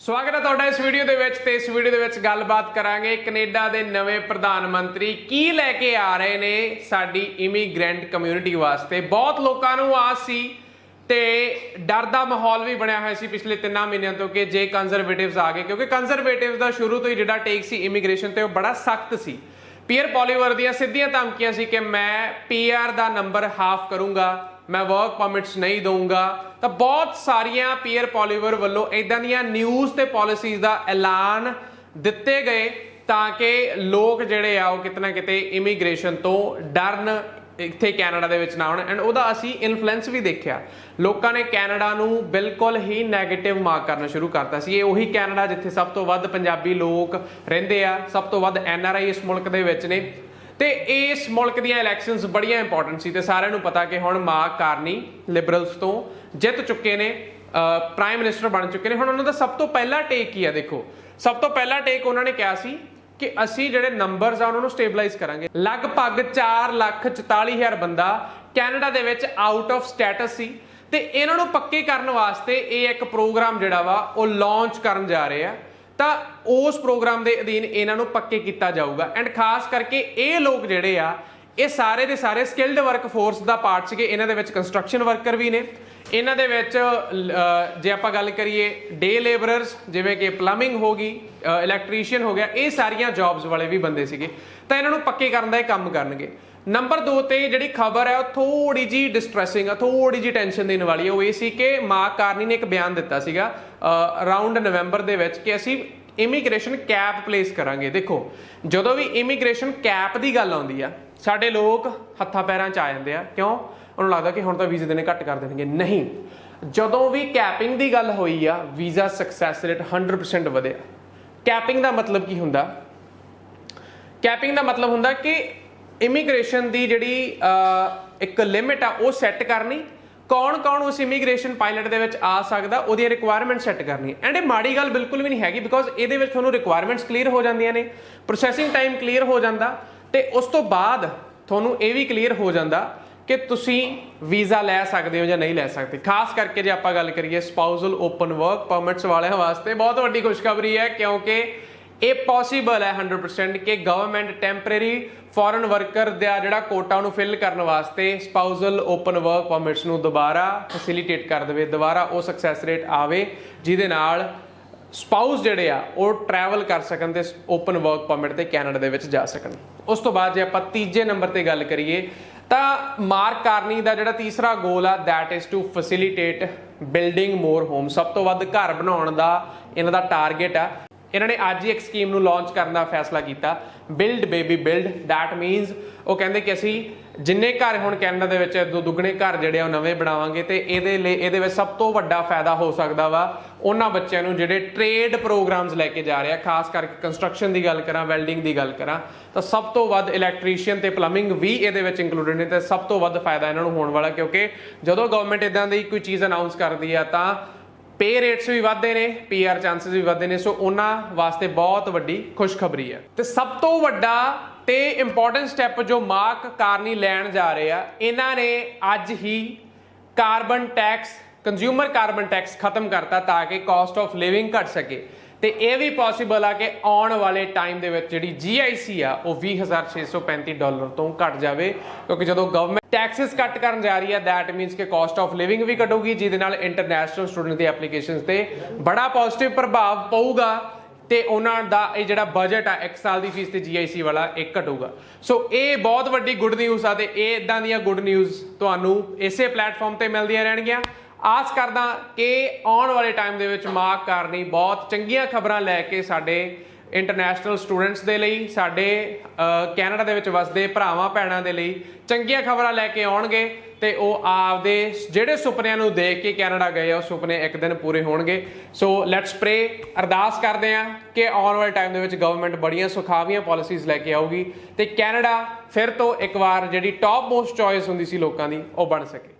ਸਵਾਗਤ ਹੈ ਤੁਹਾਡਾ ਇਸ ਵੀਡੀਓ ਦੇ ਵਿੱਚ ਤੇ ਇਸ ਵੀਡੀਓ ਦੇ ਵਿੱਚ ਗੱਲਬਾਤ ਕਰਾਂਗੇ ਕੈਨੇਡਾ ਦੇ ਨਵੇਂ ਪ੍ਰਧਾਨ ਮੰਤਰੀ ਕੀ ਲੈ ਕੇ ਆ ਰਹੇ ਨੇ ਸਾਡੀ ਇਮੀਗ੍ਰੈਂਟ ਕਮਿਊਨਿਟੀ ਵਾਸਤੇ। ਬਹੁਤ ਲੋਕਾਂ ਨੂੰ ਆਸ ਸੀ ਤੇ ਡਰ ਦਾ ਮਾਹੌਲ ਵੀ ਬਣਿਆ ਹੋਇਆ ਸੀ ਪਿਛਲੇ 3 ਮਹੀਨਿਆਂ ਤੋਂ ਕਿ ਜੇ ਕੰਜ਼ਰਵੇਟਿਵਸ ਆ ਗਏ, ਕਿਉਂਕਿ ਕੰਜ਼ਰਵੇਟਿਵਸ ਦਾ ਸ਼ੁਰੂ ਤੋਂ ਹੀ ਜਿਹੜਾ ਟੇਕ ਸੀ ਇਮੀਗ੍ਰੇਸ਼ਨ ਤੇ ਉਹ ਬੜਾ ਸਖਤ ਸੀ। ਪੀਅਰ ਪੋਲੀਵਰ ਦੀਆਂ ਸਿੱਧੀਆਂ ਧਮਕੀਆਂ ਸੀ ਕਿ ਮੈਂ ਪੀਆਰ ਦਾ ਨੰਬਰ ਹਾਫ ਕਰੂੰਗਾ। ਮੈਂ ਵਰਕ ਪਰਮਿਟਸ ਨਹੀਂ ਦਊਂਗਾ। ਤਾਂ ਬਹੁਤ ਸਾਰੀਆਂ ਪੀਅਰ ਪੋਲੀਵਰ ਵੱਲੋਂ ਇਦਾਂ ਦੀਆਂ ਨਿਊਜ਼ ਤੇ ਪਾਲਿਸੀਜ਼ ਦਾ ਐਲਾਨ ਦਿੱਤੇ ਗਏ ਤਾਂ ਕਿ ਲੋਕ ਜਿਹੜੇ ਆ, ਉਹ ਕਿਤੇ ਨਾ ਕਿਤੇ ਇਮੀਗ੍ਰੇਸ਼ਨ ਤੋਂ ਡਰਨ ਇੱਥੇ ਕੈਨੇਡਾ ਦੇ ਵਿੱਚ ਨਾ ਆਉਣ ਐਂਡ ਉਹਦਾ ਅਸੀਂ ਇਨਫਲੂਐਂਸ ਵੀ ਦੇਖਿਆ। ਲੋਕਾਂ ਨੇ ਕੈਨੇਡਾ ਨੂੰ ਬਿਲਕੁਲ ਹੀ 네ਗੇਟਿਵ ਮਾਰਕ ਕਰਨਾ ਸ਼ੁਰੂ ਕਰਤਾ ਸੀ। ਇਹ ਉਹੀ ਕੈਨੇਡਾ ਜਿੱਥੇ ਸਭ ਤੋਂ ਵੱਧ ਪੰਜਾਬੀ ਲੋਕ ਰਹਿੰਦੇ ਆ, ਸਭ ਤੋਂ ਵੱਧ ਐੱਨ ਆਰ ਆਈ ਇਸ ਮੁਲਕ ਦੇ ਵਿੱਚ ਨੇ। ਤੇ ਇਸ ਮੁਲਕ ਦੀਆਂ ਇਲੈਕਸ਼ਨਸ ਬੜੀਆਂ ਇੰਪੋਰਟੈਂਟ ਸੀ ਤੇ ਸਾਰਿਆਂ ਨੂੰ ਪਤਾ ਕਿ ਹੁਣ ਮਾਰਕ ਕਾਰਨੀ ਲਿਬਰਲਸ ਤੋਂ ਜਿੱਤ ਚੁੱਕੇ ਨੇ ਪ੍ਰਾਈਮ ਮਿਨਿਸਟਰ ਬਣ ਚੁੱਕੇ ਨੇ। ਹੁਣ ਉਹਨਾਂ ਦਾ ਸਭ ਤੋਂ ਪਹਿਲਾ ਟੇਕ ਕੀ ਆ, ਦੇਖੋ। ਸਭ ਤੋਂ ਪਹਿਲਾ ਟੇਕ ਉਹਨਾਂ ਨੇ ਕਿਹਾ ਸੀ ਕਿ ਅਸੀਂ ਜਿਹੜੇ ਨੰਬਰਸ ਆ, ਉਹਨਾਂ ਨੂੰ ਸਟੇਬਲਾਈਜ਼ ਕਰਾਂਗੇ। ਲਗਭਗ 4 ਲੱਖ 44 ਹਜ਼ਾਰ ਬੰਦਾ ਕੈਨੇਡਾ ਦੇ ਵਿੱਚ ਆਊਟ ਆਫ ਸਟੇਟਸ ਸੀ ਤੇ ਇਹਨਾਂ ਨੂੰ ਪੱਕੇ ਕਰਨ ਵਾਸਤੇ ਇਹ ਇੱਕ ਪ੍ਰੋਗਰਾਮ ਜਿਹੜਾ ਵਾ, ਉਹ ਲਾਂਚ ਕਰਨ ਜਾ ਰਹੇ ਆ। ਤਾਂ ਉਸ ਪ੍ਰੋਗਰਾਮ ਦੇ ਅਧੀਨ ਇਹਨਾਂ ਨੂੰ ਪੱਕੇ ਕੀਤਾ ਜਾਊਗਾ। ਐਂਡ ਖਾਸ ਕਰਕੇ ਇਹ ਲੋਕ ਜਿਹੜੇ ਆ, ਇਹ ਸਾਰੇ ਦੇ ਸਾਰੇ ਸਕਿਲਡ ਵਰਕ ਫੋਰਸ ਦਾ ਪਾਰਟ ਸੀਗੇ। ਇਹਨਾਂ ਦੇ ਵਿੱਚ ਕੰਸਟਰਕਸ਼ਨ ਵਰਕਰ ਵੀ ਨੇ। ਇਹਨਾਂ ਦੇ ਵਿੱਚ ਜੇ ਆਪਾਂ ਗੱਲ ਕਰੀਏ ਡੇ ਲੇਬਰਰਸ ਜਿਵੇਂ ਕਿ ਪਲੰਬਿੰਗ ਹੋ ਗਈ ਇਲੈਕਟ੍ਰੀਸ਼ੀਅਨ ਹੋ ਗਿਆ, ਇਹ ਸਾਰੀਆਂ ਜੌਬਸ ਵਾਲੇ ਵੀ ਬੰਦੇ ਸੀਗੇ। ਤਾਂ ਇਹਨਾਂ ਨੂੰ ਪੱਕੇ ਕਰਨ ਦਾ ਇਹ ਕੰਮ ਕਰਨਗੇ। ਨੰਬਰ 2 ਤੇ ਜਿਹੜੀ ਖਬਰ ਹੈ, ਉਹ ਥੋੜੀ ਜੀ ਡਿਸਟ੍ਰੈਸਿੰਗ ਆ ਥੋੜੀ ਜੀ ਟੈਨਸ਼ਨ ਦੇਣ ਵਾਲੀ ਹੈ ਉਹ ਇਹ ਸੀ ਕਿ ਮਾਰਕ ਕਾਰਨੀ ਨੇ ਇੱਕ ਬਿਆਨ ਦਿੱਤਾ ਸੀਗਾ ਅਰਾਊਂਡ ਨਵੰਬਰ ਦੇ ਵਿੱਚ ਕਿ ਅਸੀਂ ਇਮੀਗ੍ਰੇਸ਼ਨ ਕੈਪ ਪਲੇਸ ਕਰਾਂਗੇ। ਦੇਖੋ, ਜਦੋਂ ਵੀ ਇਮੀਗ੍ਰੇਸ਼ਨ ਕੈਪ ਦੀ ਗੱਲ ਆਉਂਦੀ ਆ, ਸਾਡੇ ਲੋਕ ਹੱਥਾਂ ਪੈਰਾਂ 'ਚ ਆ ਜਾਂਦੇ ਆ। ਕਿਉਂ? ਉਹਨੂੰ ਲੱਗਦਾ ਕਿ ਹੁਣ ਤਾਂ ਵੀਜ਼ੇ ਦੇਣੇ ਘੱਟ ਕਰ ਦੇਣਗੇ। ਨਹੀਂ। ਜਦੋਂ ਵੀ ਕੈਪਿੰਗ ਦੀ ਗੱਲ ਹੋਈ ਆ, ਵੀਜ਼ਾ ਸਕਸੈਸ ਰੇਟ 100% ਵਧਿਆ। ਕੈਪਿੰਗ ਦਾ ਮਤਲਬ ਕੀ ਹੁੰਦਾ? ਕੈਪਿੰਗ ਦਾ ਮਤਲਬ ਹੁੰਦਾ ਕਿ ਇਮੀਗ੍ਰੇਸ਼ਨ ਦੀ ਜਿਹੜੀ ਇੱਕ ਲਿਮਿਟ ਆ, ਉਹ ਸੈੱਟ ਕਰਨੀ ਕੌਣ ਕੌਣ ਉਸ ਇਮੀਗ੍ਰੇਸ਼ਨ ਪਾਇਲਟ ਦੇ ਵਿੱਚ ਆ ਸਕਦਾ, ਉਹਦੀਆਂ ਰਿਕੁਆਇਰਮੈਂਟ ਸੈੱਟ ਕਰਨੀ ਐਂਡ ਇਹ ਮਾੜੀ ਗੱਲ ਬਿਲਕੁਲ ਵੀ ਨਹੀਂ ਹੈਗੀ ਬਿਕੋਜ਼ ਇਹਦੇ ਵਿੱਚ ਤੁਹਾਨੂੰ ਰਿਕੁਆਇਰਮੈਂਟਸ ਕਲੀਅਰ ਹੋ ਜਾਂਦੀਆਂ ਨੇ ਪ੍ਰੋਸੈਸਿੰਗ ਟਾਈਮ ਕਲੀਅਰ ਹੋ ਜਾਂਦਾ, ਤੇ ਉਸ ਤੋਂ ਬਾਅਦ ਤੁਹਾਨੂੰ ਇਹ ਵੀ ਕਲੀਅਰ ਹੋ ਜਾਂਦਾ ਕਿ ਤੁਸੀਂ ਵੀਜ਼ਾ ਲੈ ਸਕਦੇ ਹੋ ਜਾਂ ਨਹੀਂ ਲੈ ਸਕਦੇ। ਖਾਸ ਕਰਕੇ ਜੇ ਆਪਾਂ ਗੱਲ ਕਰੀਏ ਸਪਾਊਸਲ ਓਪਨ ਵਰਕ ਪਰਮਿਟਸ ਵਾਲਿਆਂ ਵਾਸਤੇ, ਬਹੁਤ ਵੱਡੀ ਖੁਸ਼ਖਬਰੀ ਹੈ ਕਿਉਂਕਿ ਇਹ ਪੋਸੀਬਲ ਹੈ 100% ਕਿ ਗਵਰਨਮੈਂਟ ਟੈਂਪਰੇਰੀ ਫੋਰਨ ਵਰਕਰ ਦਾ ਜਿਹੜਾ ਕੋਟਾ ਉਹਨੂੰ ਫਿਲ ਕਰਨ ਵਾਸਤੇ ਸਪਾਊਸਲ ਓਪਨ ਵਰਕ ਪਰਮਿਟਸ ਨੂੰ ਦੁਬਾਰਾ ਫੈਸਿਲਿਟੇਟ ਕਰ ਦੇਵੇ, ਦੁਬਾਰਾ ਉਹ ਸਕਸੈਸ ਰੇਟ ਆਵੇ, ਜਿਹਦੇ ਨਾਲ ਸਪਾਊਸ ਜਿਹੜੇ ਆ, ਉਹ ਟਰੈਵਲ ਕਰ ਸਕਣ ਤੇ ਓਪਨ ਵਰਕ ਪਰਮਿਟ ਤੇ ਕੈਨੇਡਾ ਦੇ ਵਿੱਚ ਜਾ ਸਕਣ। ਉਸ ਤੋਂ ਬਾਅਦ ਜੇ ਆਪਾਂ ਤੀਜੇ ਨੰਬਰ ਤੇ ਗੱਲ ਕਰੀਏ, ਤਾਂ ਮਾਰਕ ਕਾਰਨੀ ਦਾ ਜਿਹੜਾ ਤੀਸਰਾ ਗੋਲ ਆ, that is to facilitate building more home ਸਭ ਤੋਂ ਵੱਧ ਘਰ ਬਣਾਉਣ ਦਾ ਇਹਨਾਂ ਦਾ ਟਾਰਗੇਟ ਆ। ਇਹਨਾਂ ਨੇ ਅੱਜ ਹੀ ਇੱਕ ਸਕੀਮ ਨੂੰ ਲਾਂਚ ਕਰਨ ਦਾ ਫੈਸਲਾ ਕੀਤਾ। Build baby build that means ਉਹ ਕਹਿੰਦੇ ਕਿ ਅਸੀਂ ਜਿੰਨੇ ਘਰ ਹੁਣ ਕੈਨੇਡਾ ਦੇ ਵਿੱਚ ਦੋ, ਦੁੱਗਣੇ ਘਰ ਜਿਹੜੇ ਆ ਉਹ ਨਵੇਂ ਬਣਾਵਾਂਗੇ ਤੇ ਇਹਦੇ ਲਈ, ਇਹਦੇ ਵਿੱਚ ਸਭ ਤੋਂ ਵੱਡਾ ਫਾਇਦਾ ਹੋ ਸਕਦਾ ਵਾ ਉਹਨਾਂ ਬੱਚਿਆਂ ਨੂੰ ਜਿਹੜੇ ਟ੍ਰੇਡ ਪ੍ਰੋਗਰਾਮਸ ਲੈ ਕੇ ਜਾ ਰਹੇ। ਆ ਖਾਸ ਕਰਕੇ ਕੰਸਟਰਕਸ਼ਨ ਦੀ ਗੱਲ ਕਰਾਂ ਵੈਲਡਿੰਗ ਦੀ ਗੱਲ ਕਰਾਂ, ਤਾਂ ਸਭ ਤੋਂ ਵੱਧ ਇਲੈਕਟ੍ਰੀਸ਼ੀਅਨ ਤੇ ਪਲੰਬਿੰਗ ਵੀ ਇਹਦੇ ਵਿੱਚ ਇੰਕਲੂਡਡ ਨੇ ਤੇ ਸਭ ਤੋਂ ਵੱਧ ਫਾਇਦਾ ਇਹਨਾਂ ਨੂੰ ਹੋਣ ਵਾਲਾ ਕਿਉਂਕਿ ਜਦੋਂ ਗਵਰਨਮੈਂਟ ਇਦਾਂ ਦੀ ਕੋਈ ਚੀਜ਼ ਅਨਾਉਂਸ ਕਰਦੀ ਆ ਤਾਂ ਪੇ ਰੇਟਸ ਵੀ ਵਧਦੇ ਨੇ ਪੀਆਰ ਚਾਂਸਸ ਵੀ ਵਧਦੇ ਨੇ, ਸੋ ਉਹਨਾਂ ਵਾਸਤੇ ਬਹੁਤ ਵੱਡੀ ਖੁਸ਼ਖਬਰੀ ਹੈ। ਤੇ ਸਭ ਤੋਂ ਵੱਡਾ ਤੇ ਇੰਪੋਰਟੈਂਟ ਸਟੈਪ ਜੋ ਮਾਰਕ ਕਾਰਨੀ ਲੈਣ ਜਾ ਰਹੇ ਆ, ਇਹਨਾਂ ਨੇ ਅੱਜ ਹੀ carbon tax consumer carbon tax ਖਤਮ ਕਰਤਾ ਤਾਂ ਕਿ ਕਾਸਟ ਆਫ ਲਿਵਿੰਗ ਘਟ ਸਕੇ। ਤੇ ਇਹ ਵੀ ਪੋਸੀਬਲ ਆ ਕਿ ਆਉਣ ਵਾਲੇ ਟਾਈਮ ਦੇ ਵਿੱਚ ਜਿਹੜੀ GIC ਆ, ਉਹ 20635 ਡਾਲਰ ਤੋਂ ਘਟ ਜਾਵੇ, ਕਿਉਂਕਿ ਜਦੋਂ ਗਵਰਨਮੈਂਟ ਟੈਕਸਸ ਕੱਟ ਕਰਨ ਜਾ ਰਹੀ ਹੈ that ਮੀਨਸ ਕਿ ਕਾਸਟ ਆਫ ਲਿਵਿੰਗ ਵੀ ਘਟੂਗੀ, ਜਿਹਦੇ ਨਾਲ ਇੰਟਰਨੈਸ਼ਨਲ ਸਟੂਡੈਂਟ ਦੀ ਐਪਲੀਕੇਸ਼ਨਸ ਤੇ ਬੜਾ ਪੋਜ਼ਿਟਿਵ ਪ੍ਰਭਾਵ ਪਊਗਾ ਤੇ ਉਹਨਾਂ ਦਾ ਇਹ ਜਿਹੜਾ ਬਜਟ ਆ, ਇੱਕ ਸਾਲ ਦੀ ਫੀਸ ਤੇ GIC ਵਾਲਾ ਇਹ ਘਟੂਗਾ। ਸੋ ਇਹ ਬਹੁਤ ਵੱਡੀ ਗੁੱਡ ਨਿਊਜ਼ ਆ ਤੇ ਇਹ ਇਦਾਂ ਦੀਆਂ ਗੁੱਡ ਨਿਊਜ਼ ਤੁਹਾਨੂੰ ਇਸੇ ਪਲੇਟਫਾਰਮ ਤੇ ਮਿਲਦੀਆਂ ਰਹਿਣਗੀਆਂ। ਆਸ ਕਰਦਾ ਕਿ ਆਉਣ ਵਾਲੇ ਟਾਈਮ ਦੇ ਵਿੱਚ ਮਾਰਕ ਕਰਨੀ ਬਹੁਤ ਚੰਗੀਆਂ ਖਬਰਾਂ ਲੈ ਕੇ ਸਾਡੇ ਇੰਟਰਨੈਸ਼ਨਲ ਸਟੂਡੈਂਟਸ ਦੇ ਲਈ, ਸਾਡੇ ਕੈਨੇਡਾ ਦੇ ਵਿੱਚ ਵਸਦੇ ਭਰਾਵਾਂ, ਭੈਣਾਂ ਦੇ ਲਈ ਚੰਗੀਆਂ ਖਬਰਾਂ ਲੈ ਕੇ ਆਉਣਗੇ ਤੇ ਉਹ ਆਪਦੇ ਜਿਹੜੇ ਸੁਪਨਿਆਂ ਨੂੰ ਦੇਖ ਕੇ ਕੈਨੇਡਾ ਗਏ ਆ, ਉਹ ਸੁਪਨੇ ਇੱਕ ਦਿਨ ਪੂਰੇ ਹੋਣਗੇ। ਸੋ ਲੈਟਸ ਪ੍ਰੇ ਅਰਦਾਸ ਕਰਦੇ ਆ ਕਿ ਆਉਣ ਵਾਲੇ ਟਾਈਮ ਦੇ ਵਿੱਚ ਗਵਰਨਮੈਂਟ ਬੜੀਆਂ ਸੁਖਾਵੀਆਂ ਪਾਲਿਸੀਜ਼ ਲੈ ਕੇ ਆਊਗੀ ਤੇ ਕੈਨੇਡਾ ਫਿਰ ਤੋਂ ਇੱਕ ਵਾਰ ਜਿਹੜੀ ਟੌਪ ਮੋਸਟ ਚੋਇਸ ਹੁੰਦੀ ਸੀ ਲੋਕਾਂ ਦੀ, ਉਹ ਬਣ ਸਕੇ।